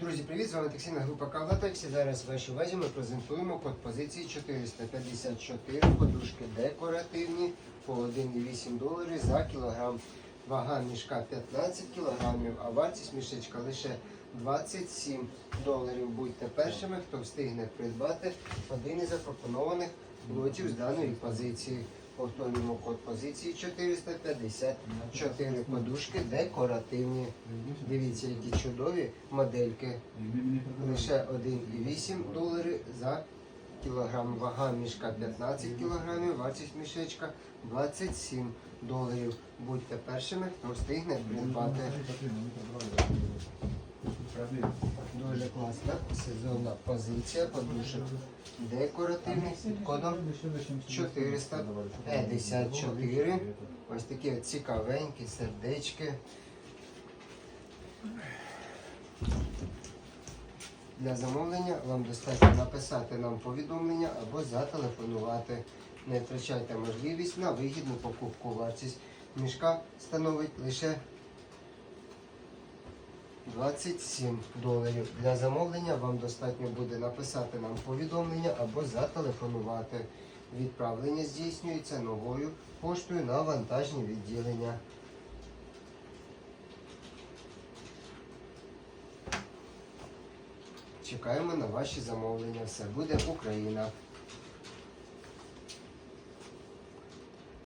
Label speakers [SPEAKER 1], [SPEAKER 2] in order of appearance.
[SPEAKER 1] Друзі, привіт! З вами таксійна група Кавлатексі. Зараз вашій увазі ми презентуємо код позиції 454 подушки декоративні по 1,8 доларів за кілограм. Вага мішка 15 кілограмів, а вартість мішечка лише 27 доларів. Будьте першими, хто встигне придбати один із запропонованих лотів з даної позиції. Повторюємо код позиції 454 подушки декоративні. Дивіться, які чудові модельки. Лише 1,8 долари за кілограм. Вага мішка 15 кілограмів, вартість мішечка 27 доларів. Будьте першими, хто встигне придбати. Дуже класна сезонна позиція подушок декоративних під кодом 454. Ось такі цікавенькі сердечки. Для замовлення вам достатньо написати нам повідомлення або зателефонувати. Не втрачайте можливість на вигідну покупку. Вартість мішка становить лише 27 доларів. Для замовлення вам достатньо буде написати нам повідомлення або зателефонувати. Відправлення здійснюється новою поштою на вантажні відділення. Чекаємо на ваші замовлення. Все буде Україна.